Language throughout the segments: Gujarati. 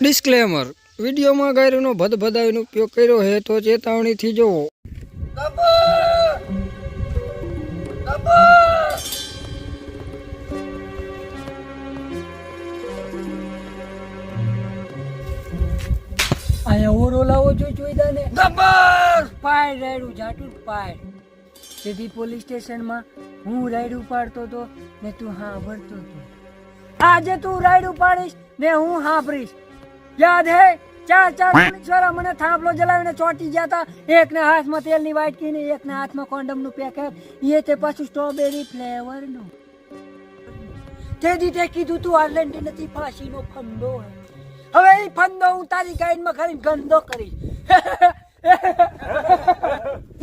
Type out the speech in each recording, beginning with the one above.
ડિસ્ક્લેમર વિડીયોમાં ગાયરોનો ભદભદાવીનો ઉપયોગ કર્યો છે તો ચેતવણીથી જોવો. અહીંયા ઓરો લાવો જો જોઈદા ને ગબ્બર! પાય રાયડું જાટું પાય. સીધી પોલીસ સ્ટેશનમાં હું રાયડું પાડતો તો ને તું હા ભરતો તો. આજે તું રાયડું પાડીશ ને હું હાંભળીશ યાદ હે? ચાર ચાર છોરા મને થાંભલો જલાવીને ચોંટી ગયા હતા. એકને હાથમાં તેલની વાટકી ને એકને હાથમાં કોન્ડમનું પેકેટ એ તે પાછું સ્ટ્રોબેરી ફ્લેવરનું તે કીધું તું આર્લેન્ડી નથી ફાંસીનો ફંદો હવે એ ફંદો હું તારી ગાઈડમાં ખરી ગંદો કરીશ.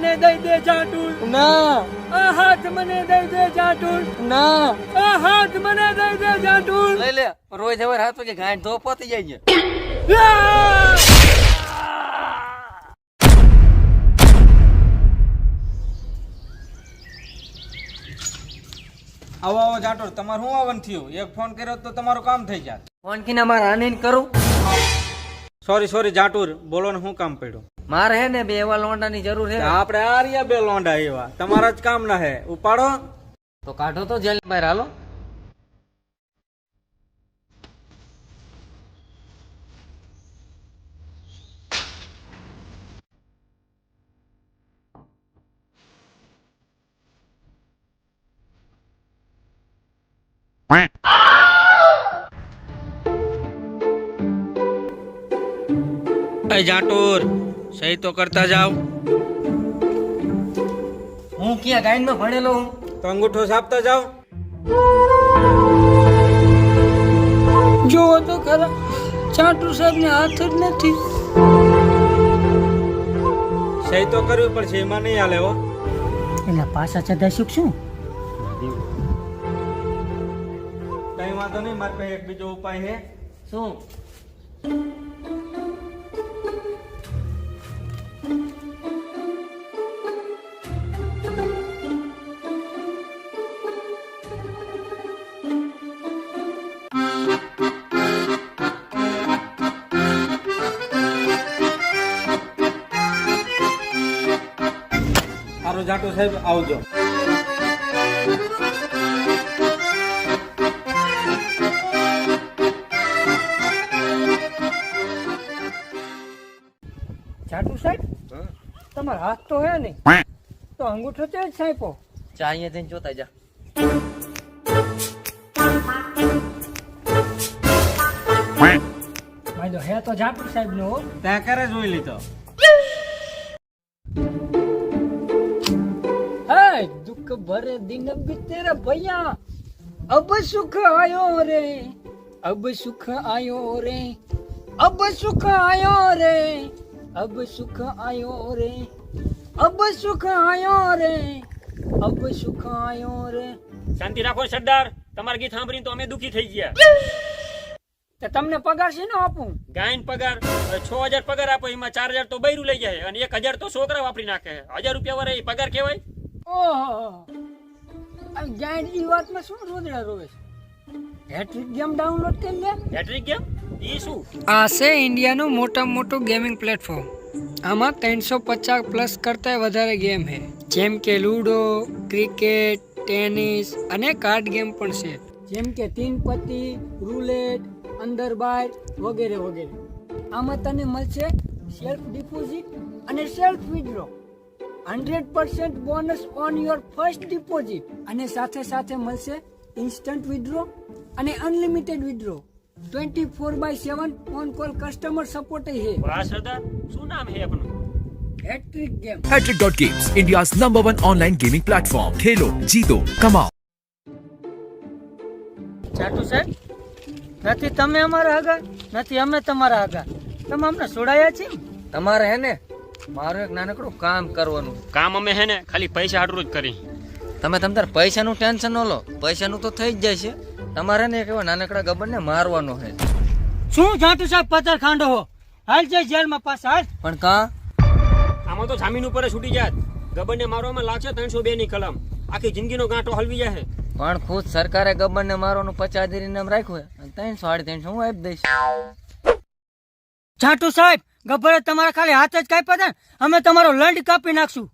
મને દઈ દે જાટુલ. ના. આ હાથ મને દઈ દે જાટુલ. ના. આ હાથ મને દઈ દે જાટુલ. લઈ લે. રોજ હવે હાથ કે ગાંઠ ધો પતી જાય છે. આવો આવો જાટોર તમારે શું આવન થયું? એક ફોન કર્યો તો તમારું કામ થઈ જાય ફોન કીને મારા આને કરું. સોરી સોરી જાટુર બોલો ને શું કામ પડ્યું? મારે હે ને બે એવા લોંડાની જરૂર છે આપણે આ રહ્યા બે લોંડા એવા. તમારા જ કામ ના હે. ઉપાડો. તો કાઢો તો જેલ બહાર હાલો. જાટુર સહી તો કરતા જાવ હું ક્યાં ગાયનમાં ભણેલો હું? તો અંગૂઠો સાપતા જાવ જોવો તો ખરા ચાટુ સાહેબ ને હાથ જ નથી. સહી તો કરવી પડશે એમાં નહીં હાલે હો. એના પાછા ચઢા શું? કઈ વાંધો નહીં મારે પાસે એક બીજો ઉપાય છે. શું? સારું સાહેબ આવજો. જાટુ સાહેબ તમારા હાથ તો હે ને તો અંગૂઠો છે જ સાહેબો. ચા અહીંયા જઈને જોતા જા. હે તો જાટુ સાહેબ નો. ત્યાં ક્યારે જોઈ લીધો સુખ ભરે દિન બીતે રે ભૈયા અબ સુખ આયો રે અબ સુખ આયો રે અબ સુખ આયો રે અબ સુખ આયો રે અબ સુખ આયો રે અબ સુખ આયો રે. શાંતિ રાખો સરદાર તમારું ગીત સાંભળીને તો અમે દુખી થઈ ગયા. તો તમને પગાર છે ને આપું? ગાયન પગાર છ હજાર પગાર આપો એમાં ચાર હજાર તો બૈરું લઈ જાય અને એક હજાર તો છોકરા વાપરી નાખે. હજાર રૂપિયા વાળા એ પગાર કહેવાય. ઓહો. આ ગાઈડ ઈ વાતમાં શું રોદડા રોવે છે? હેટ્રિક ગેમ ડાઉનલોડ કરી લે. Hat trick game? એ શું? આ છે ઇન્ડિયાનું મોટામાં મોટું ગેમિંગ પ્લેટફોર્મ આમાં ત્રણસો પચાસ પ્લસ કરતા વધારે ગેમ છે. જેમ કે લૂડો ક્રિકેટ ટેનિસ અને કાર્ડ ગેમ પણ છે. જેમ કે તીન પત્તી રૂલેટ અંદર બાર વગેરે વગેરે. આમાં તને મળશે સેલ્ફ ડિપોઝિટ અને self withdraw hundred percent bonus on your first deposit. અને સાથે સાથે મળશે ઇન્સ્ટન્ટ વિડ્રો અને unlimited withdraw. Twenty four by seven phone call customer support હે. વાહ સરદાર શું નામ હે આપનું? Hattrick game hattrick dot games India's number one online gaming platform ખેલો જીતો કમાઓ ચાટુ સાહેબ નથી તમે અમારા આગા નથી અમે તમારા આગા તમે અમને છોડાયા છીએ? તમારે હે ને મારું એક નાનકડું કામ કરવાનું. કામ અમે હે ને ખાલી પૈસા હાટરું જ કરી. તમે તમ તાર પૈસાનું ટેન્શન ન લો. પૈસાનું તો થઈ જ જાય છે. તમારે ને એક એવા નાનકડા ગબ્બરને મારવાનો છે. શું જાતું સાહેબ પથ્થર ખાંડો હો? હાલ જાય જેલમાં પાસ હાલ. પણ કા? આમાં તો જામીન ઉપર છૂટી જાત. ગબ્બરને મારવામાં લાગશે ત્રણસો બે ની કલમ. આખી જિંદગીનો ગાંઠો હલવી જાય પણ ખુદ સરકારે ગબ્બરને મારવાનું પચાસ દિન નામ રાખ્યું ત્રણસો સાડી ત્રણસો હું આપી દઈશ. જાટુ સાહેબ ગબ્બરે તમારા ખાલી હાથ જ કાપ્યા હતા ને, અમે તમારો લંડ કાપી નાખશું.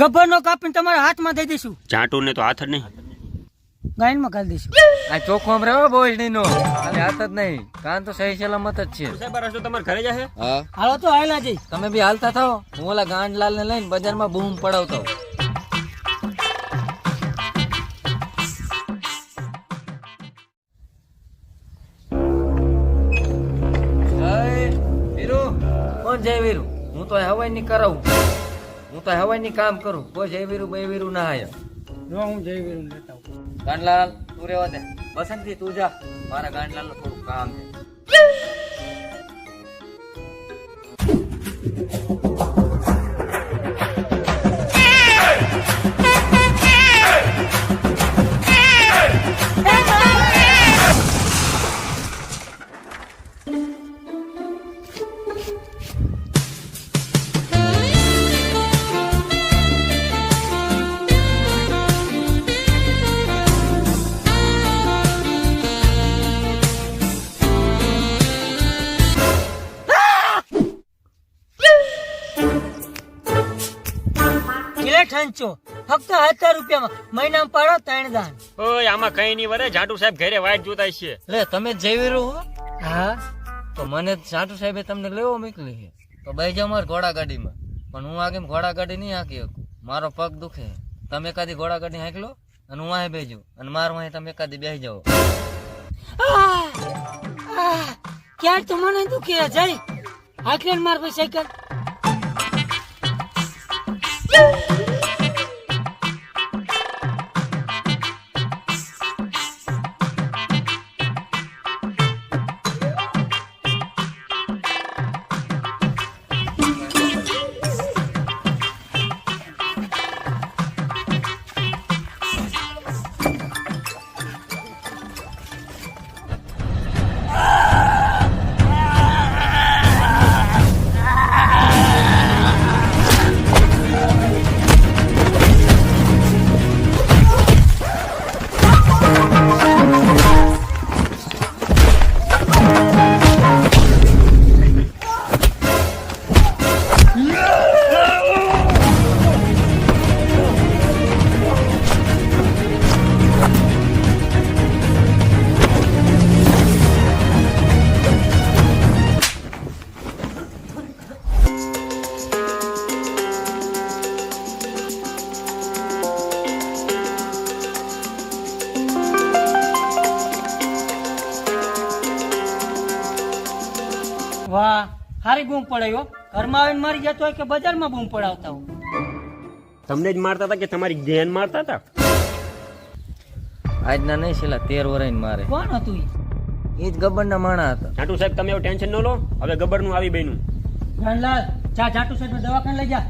ગબ્બરનો કાપીને તમારા હાથમાં દઈ દઈશું. જાટુર ને તો હાથ જ નહીં. ગાયનમાં કાઢી દઈશું. આ ચોખ્ખો આમ બોય બોજડી નો ખાલી હાથ જ નહીં. કાન તો સહી સલામત જ છે. સાહેબ રસ્તો તમારે ઘરે જશે હા? હાલો તો હાયલા જઈ તમે બી હાલતા થાઓ. હું ઓલા ગાંડલાલ ને લઈને બજારમાં બૂમ પડાવતો. તો હવાઈ ની કરાવું. હું તો હવાઈ ની કામ કરું. કોઈ જય વીરુ બે વીરુ ના આયા હું જઈ વીરું લેતા આવું. ગાંડલાલ તું રેવા દે. બસંતી તું જા. મારા ગાંડલાલનું થોડું કામ છે. કિલે ફક્ત હજાર રૂપિયામાં. મહિનામાં પાડો ત્રણ દાન. ઓય આમાં કઈ નહીં વરે. જાટુ સાહેબ ઘરે વાઈટ જોતા છે. લે તમે જેવી રહો હા. તો મને જાટુ સાહેબે તમને લેવો મોકલી છે. તો બે જાઓ મારે ઘોડા ગાડીમાં પણ હું આગે ઘોડા ગાડી નહીં હાંકી શકું? મારો પગ દુખે. તમે કાદી ઘોડા ગાડી હાંકી લો અને હું અહીં બેજો અને મારું અહીં તમે કાદી બેસી જાઓ. ક્યાંક તો મને દુખે જઈ. હાકલે માર પછી સાયકલ. હારી બૂમ પડાયો ઘરમાં આવીને મારી જતો હોય કે બજારમાં બૂમ પડાવતા હો. તમને જ મારતા હતા કે તમારી ધ્યાન મારતા હતા? આજના નહીં છેલ્લા તેર વર્ષ મારે. કોણ હતું ઈ? એ જ ગબ્બરના માણા હતા. જાટુ સાહેબ તમે એવું ટેન્શન ન લો. હવે ગબરનું આવી બન્યું. ધનલાલ જા જાટુ સાહેબ દવાખાને લઈ જા.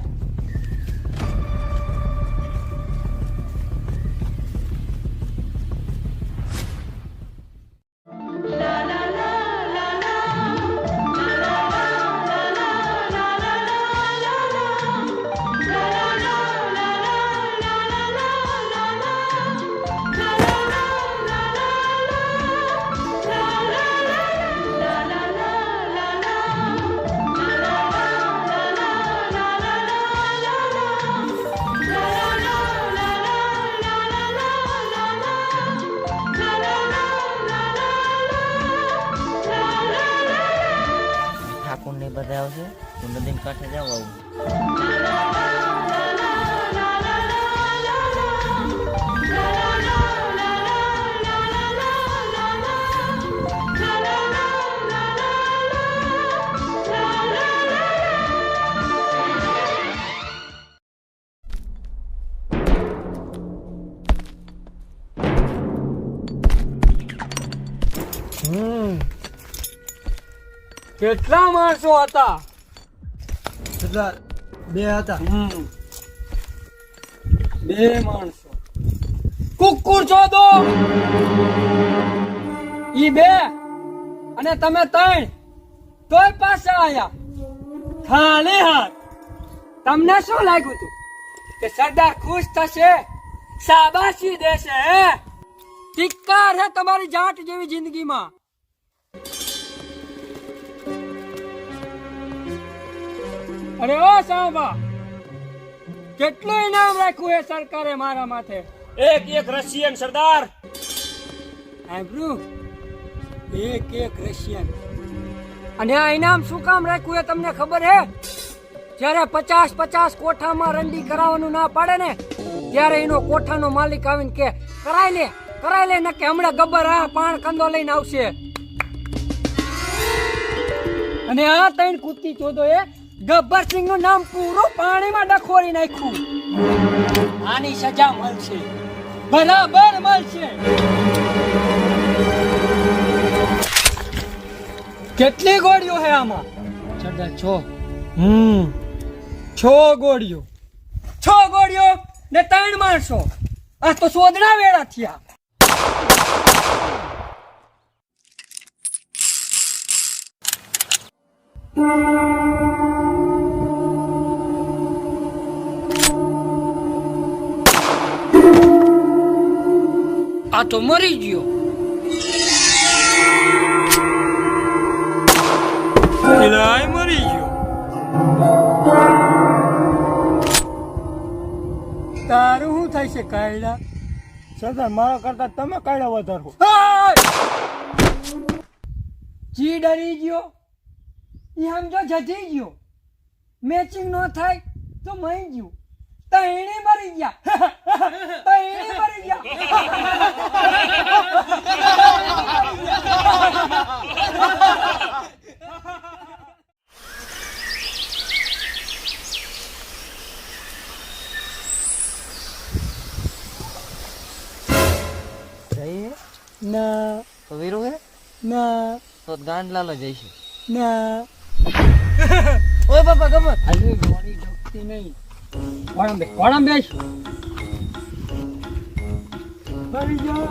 નદી કાંઠે આવું. કેટલા માણસો હતા? બે હતા. બે માણસો. કુકુર છો દો ઈ બે અને તમે ત્રણ. તોય પાછા આયા. ખાલી હાથ. તમને શું લાગ્યું તું? કે સરદાર ખુશ થશે? શાબાશી દેશે હે? ધિક્કાર હે તમારી જાટ જેવી જિંદગીમાં. અરે ઓ સાંભા કેટલું ઇનામ રાખ્યું એ સરકારે મારા માથે? એક એક રશિયન સરદાર. સાંભળ્યું એક એક રશિયન. અને આ ઇનામ શું કામ રાખ્યું એ તમને ખબર હે? જ્યારે પચાસ પચાસ કોઠામાં રંડી કરાવવાનું ના પાડે ને ત્યારે એનો કોઠાનો માલિક આવીને કે કરાય લે કરાય લે ને કે હમણાં ગબ્બર આ પાણ કંદો લઈને આવશે. અને આ ત્રણ કુત્તી ચોદો એ ગબ્બર સિંહનું નામ પૂરું પાણીમાં ડખોરી નાખ્યું. આની સજા મળશે. બરાબર મળશે. કેટલી ગોળીઓ હે આમાં? સરદાર, છો. હમ, છ ગોળીઓ. છ ગોળીઓ ને ત્રણ માણસો. આ તો સોદણા વેળા થયા. આ તો મરી ગયો મરી ગયો તારું શું થાય છે કાયડા? સરદાર મારા કરતા તમે કાયડા વધારો. જી ડરી ગયો. ઈ સમજો જતી ગયો. મેચિંગ ન થાય તો મહી ગયું. તૈણી મરી ગયા. તૈણે મરી ગયા. જઈએ? ના. તો વીરુ હે? ના. તો ગાંડલાલો જઈશું. ના. ઓય બાપા ગબર હજુ ગોળી ઢોકતી નહીં. કોણમ બે કોણમ બેસ ફરી જા.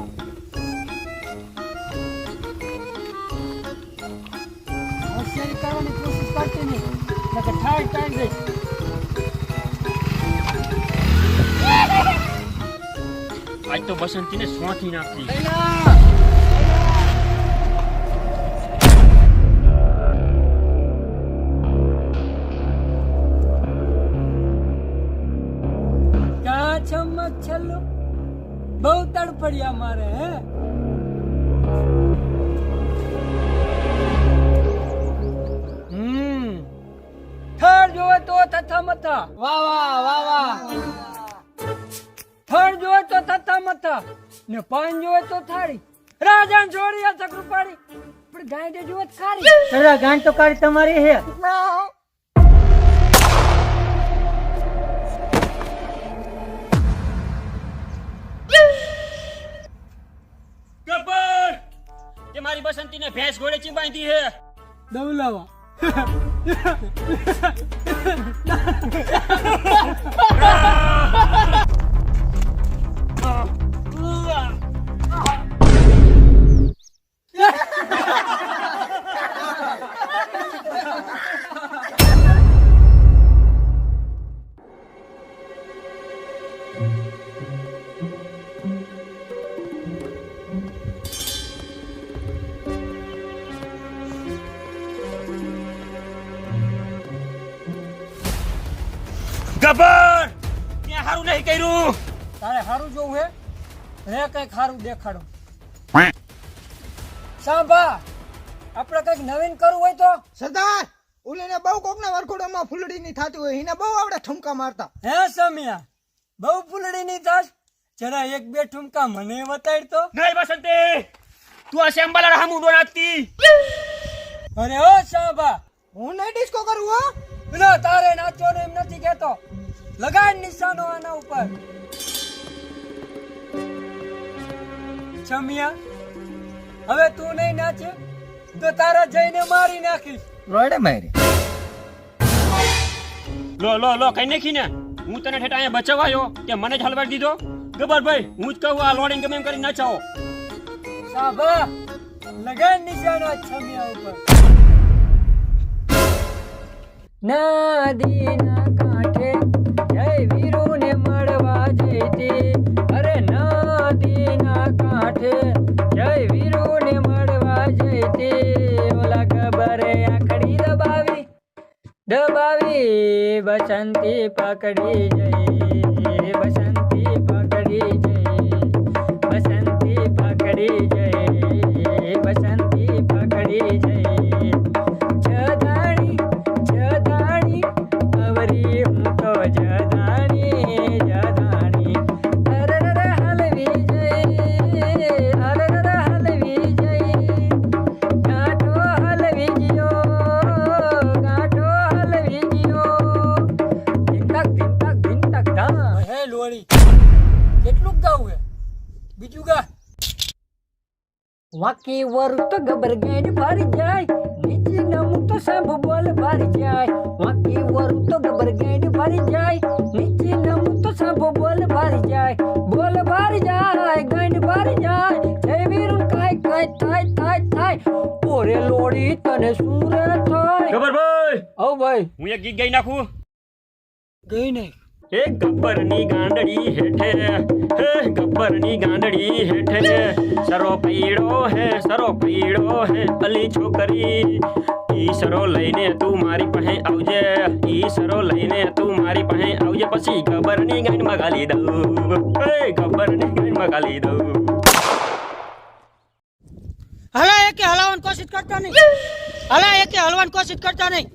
હોશિયારી કરવાની કોશિશ કરતી નહીં. નકર ઠાર ટાઈમ જઈશ આજ તો બસંતીને સ્વાથી નાખતી ચમક છલ્લો બહુ તડપડિયા મારે હે? હમ. થર જોવે તો તથા મથા વાહ વાહ વાહ વાહ. થર જોવે તો તથા મથા ને પાન જોવે તો થાળી. રાજા જોડી આ ચક્ર પાડી પણ ગાંઠે જોવે તો ખારી. તારા તો કાઢી તમારી હે. કે બસંતી ને ભેંસ ઘોડે ચી બાંધી હે. દવલાવા ગબ્બર ત્યાં હારું નહીં કર્યું. તારે સારું જોવું હે? રે કંઈક સારું દેખાડો. સાંભા આપણે કંઈક નવીન કરવું હોય તો? સરદાર ઓલીને બહુ કોકના વરખોડામાં ફૂલડી ની થતી હોય એને બહુ આવડે ઠુમકા મારતા. હે સમિયા બહુ ફૂલડી ની થાસ જરા એક બે ઠુમકા મને બતાડ તો. નહીં બસંતી તું આ સેમ્બલા રામુ ડો નાતી અરે ઓ સાંભા. હું નહીં ડિસ્કો કરું હો. ના તારે નાચવાનો એમ નથી કેતો લગાડ નિશાનો આના ઉપર. છમિયા હવે તું નહીં નાચે તો તારા જઈને મારી નાખીશ. રોડે મારી. લો લો લો કઈ નાખી ને? હું તને ઠેઠ અહીંયા બચાવાયો કે મને જ હલવાડી દીધો? ગબર ભાઈ હું જ કહું આ લોડિંગ ગમે એમ કરી નાચાવો. સાબા લગાડ નિશાનો આ છમિયા ઉપર. ના દીના કાંઠે દબાવી બસંતી પકડી જઈ બસંતી પકડી જઈ બસંતી પકડી જઈ બસંતી પકડી જઈ. વાકી વર તો ગબર ગેડ ભરી જાય નીચે નમું તો સબ બોલ ભરી જાય. વાકી વર તો ગબર ગેડ ભરી જાય નીચે નમું તો સબ બોલ ભરી જાય. બોલ ભરી જાય ગંડ ભરી જાય જય વીરુન કાય કાય થાય થાય થાય. ઓરે લોડી તને સુરે થાય? ગબર ભાઈ! ઓ ભાઈ. હું એક ગીત ગાઈ નાખું. ગઈ નહીં. હે ગબ્બરની ગાંડડી હેઠે, હે ગબ્બરની ગાંડડી હેઠે. સરો પીડો હે, સરો પીડો હે, અલી છોકરી. ઈ સરો લઈને તું મારી પાસે આવજે ઈ સરો લઈને તું મારી પાસે આવજે. પછી ગબ્બરની ગાંડમાં ગાલી દઉં. હે ગબ્બરની ગાંડમાં ગાલી દઉં. હવે એકે હલાવવાની કોશિશ કરતા નહીં. હલા એકે હલવાની કોશિશ કરતા નહીં.